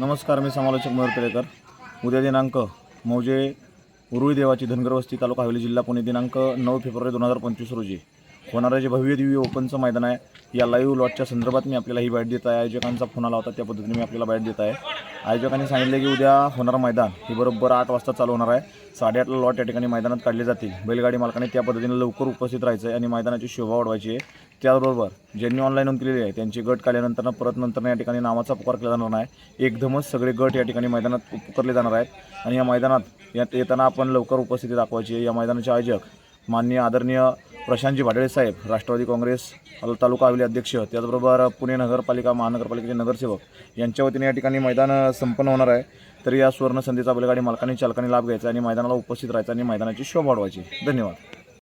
नमस्कार मी समालोचक मयूर तळेकर. उद्या दिनांक मौजे उरुळी देवाची धनगरवस्ती तालुका हवेली जिल्हा पुणे दिनांक नऊ फेब्रुवारी दोन हजार पंचवीस रोजी. होणारं जे भव्य दिव्य ओपनचं मैदान आहे या लाईव्ह लॉटच्या संदर्भात मी आपल्याला ही बाईट देत आहे. आयोजकांचा फोन आला होता त्या पद्धतीने मी आपल्याला बाईट देत आहे. आयोजकांनी सांगितले की उद्या होणारं मैदान हे बरोबर आठ वाजता चालू होणार आहे. साडेआठला लॉट या ठिकाणी मैदानात काढले जातील. बैलगाडी मालकाने त्या पद्धतीने लवकर उपस्थित राहायचं आहे आणि मैदानाची शोभा वाढवायची आहे. त्याचबरोबर ज्यांनी ऑनलाईन नोंद केलेली आहे त्यांची गट काढल्यानंतर परत नंतर या ठिकाणी नावाचा पुकार केला जाणार नाही. एकदमच सगळे गट या ठिकाणी मैदानात पुकारले जाणार आहेत. आणि या मैदानात यात येताना आपण लवकर उपस्थिती दाखवायची आहे. या मैदानाचे आयोजक माननीय आदरणीय प्रशांतजी भाडळे साहेब राष्ट्रवादी काँग्रेस तालुका हवेली अध्यक्ष त्याचबरोबर पुणे नगरपालिका महानगरपालिकेचे नगरसेवक यांच्या वतीने या ठिकाणी मैदान संपन्न होणार आहे. तर या सुवर्ण संधीचा बैलगाडी मालकांनी चालकांनी लाभ घ्यायचा आणि मैदानाला उपस्थित राहायचा आणि मैदानाची शोभा वाढवायची. धन्यवाद.